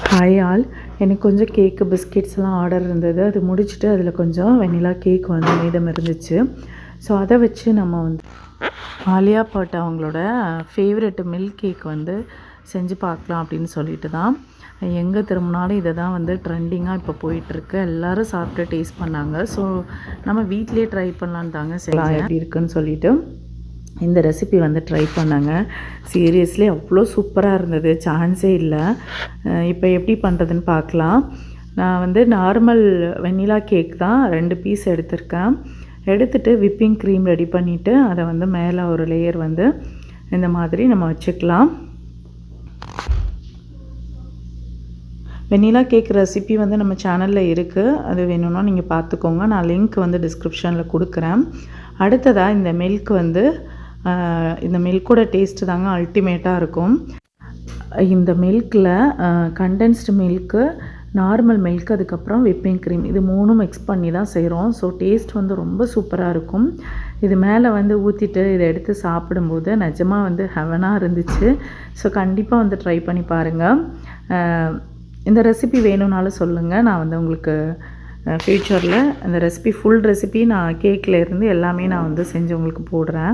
Hi all எனக்கு கொஞ்சம் கேக்கு பிஸ்கெட்ஸ்லாம் order இருந்தது. அது முடிச்சுட்டு அதில் கொஞ்சம் வெனிலா கேக் வந்து மீதம் இருந்துச்சு. ஸோ அதை வச்சு நம்ம வந்து ஆலியா பட் அவங்களோட ஃபேவரெட் மில்க் கேக் வந்து செஞ்சு பார்க்கலாம் அப்படின்னு சொல்லிட்டு தான். எங்கே திரும்பினாலும் இதை தான் வந்து ட்ரெண்டிங்காக இப்போ போயிட்டுருக்கு. எல்லோரும் சாப்பிட்டு டேஸ்ட் பண்ணாங்க. ஸோ நம்ம வீட்டிலே ட்ரை பண்ணலான்னு தாங்க செய்யலாம் எப்படி இருக்குன்னு சொல்லிட்டு இந்த ரெசிபி வந்து ட்ரை பண்ணாங்க. சீரியஸ்லி அவ்வளோ சூப்பராக இருந்தது. சான்ஸே இல்லை. இப்போ எப்படி பண்ணுறதுன்னு பார்க்கலாம் நான் வந்து நார்மல் வெண்ணிலா கேக் தான் ரெண்டு பீஸ் எடுத்திருக்கேன். எடுத்துட்டு விப்பிங் க்ரீம் ரெடி பண்ணிவிட்டு அதை வந்து மேலே ஒரு லேயர் வந்து இந்த மாதிரி நம்ம வச்சுக்கலாம். வெண்ணிலா கேக் ரெசிபி வந்து நம்ம சேனலில் இருக்குது அது வேணும்னா நீங்கள் பார்த்துக்கோங்க நான் லிங்க் வந்து டிஸ்கிரிப்ஷனில் கொடுக்குறேன். அடுத்ததாக இந்த மில்க் வந்து இந்த மில்கோட டேஸ்ட்டு தாங்க அல்டிமேட்டாக இருக்கும். இந்த மில்கில் கண்டென்ஸ்டு மில்க்கு நார்மல் மில்க் அதுக்கப்புறம் விப்பிங் க்ரீம் இது மூணும் மிக்ஸ் பண்ணி தான் செய்கிறோம் ஸோ டேஸ்ட் வந்து ரொம்ப சூப்பராக இருக்கும். இது மேலே வந்து ஊற்றிட்டு இதை எடுத்து சாப்பிடும்போது நிஜமாக வந்து ஹெவனாக இருந்துச்சு. ஸோ கண்டிப்பாக வந்து ட்ரை பண்ணி பாருங்கள் இந்த ரெசிபி வேணும்னாலும் சொல்லுங்கள் நான் வந்து உங்களுக்கு ஃப்யூச்சரில் அந்த ரெசிபி ஃபுல் ரெசிபி நான் கேக்கில் இருந்து எல்லாமே நான் வந்து செஞ்சு உங்களுக்கு போடுறேன்.